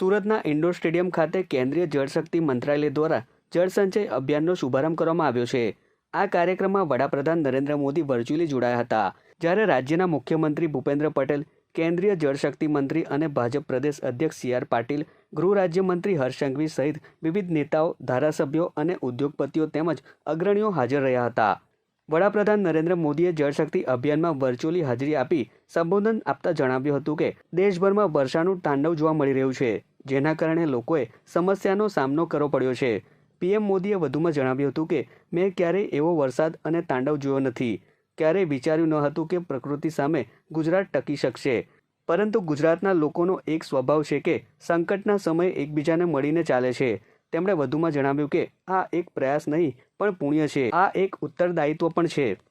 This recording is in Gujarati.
સુરતના ઇન્ડોર સ્ટેડિયમ ખાતે કેન્દ્રીય જળશક્તિ મંત્રાલય દ્વારા જળસંચય અભિયાનનો શુભારંભ કરવામાં આવ્યો છે. આ કાર્યક્રમમાં વડાપ્રધાન નરેન્દ્ર મોદી વર્ચ્યુઅલી જોડાયા હતા. જ્યારે રાજ્યના મુખ્યમંત્રી ભૂપેન્દ્ર પટેલ, કેન્દ્રીય જળશક્તિ મંત્રી અને ભાજપ પ્રદેશ અધ્યક્ષ સી આર પાટીલ, ગૃહ રાજ્યમંત્રી હર્ષ સંઘવી સહિત વિવિધ નેતાઓ, ધારાસભ્યો અને ઉદ્યોગપતિઓ તેમજ અગ્રણીઓ હાજર રહ્યા હતા. વડાપ્રધાન નરેન્દ્ર મોદીએ જળશક્તિ અભિયાનમાં વર્ચ્યુઅલી હાજરી આપી સંબોધન આપતા જણાવ્યું હતું કે, દેશભરમાં વર્ષાનું તાંડવ જોવા મળી રહ્યું છે. જેના કારણે લોકોએ સમસ્યાનો સામનો કરવો પડ્યો છે. પીએમ મોદીએ વધુમાં જણાવ્યું હતું કે, મેં ક્યારેય એવો વરસાદ અને તાંડવ જોયો નથી. ક્યારેય વિચાર્યું ન હતું કે પ્રકૃતિ સામે ગુજરાત ટકી શકશે. પરંતુ ગુજરાતના લોકોનો એક સ્વભાવ છે કે, સંકટના સમયે એકબીજાને મળીને ચાલે છે. તેમણે વધુમાં જણાવ્યું કે, આ એક પ્રયાસ નહીં, પણ પુણ્ય છે. આ એક ઉત્તરદાયિત્વ પણ છે.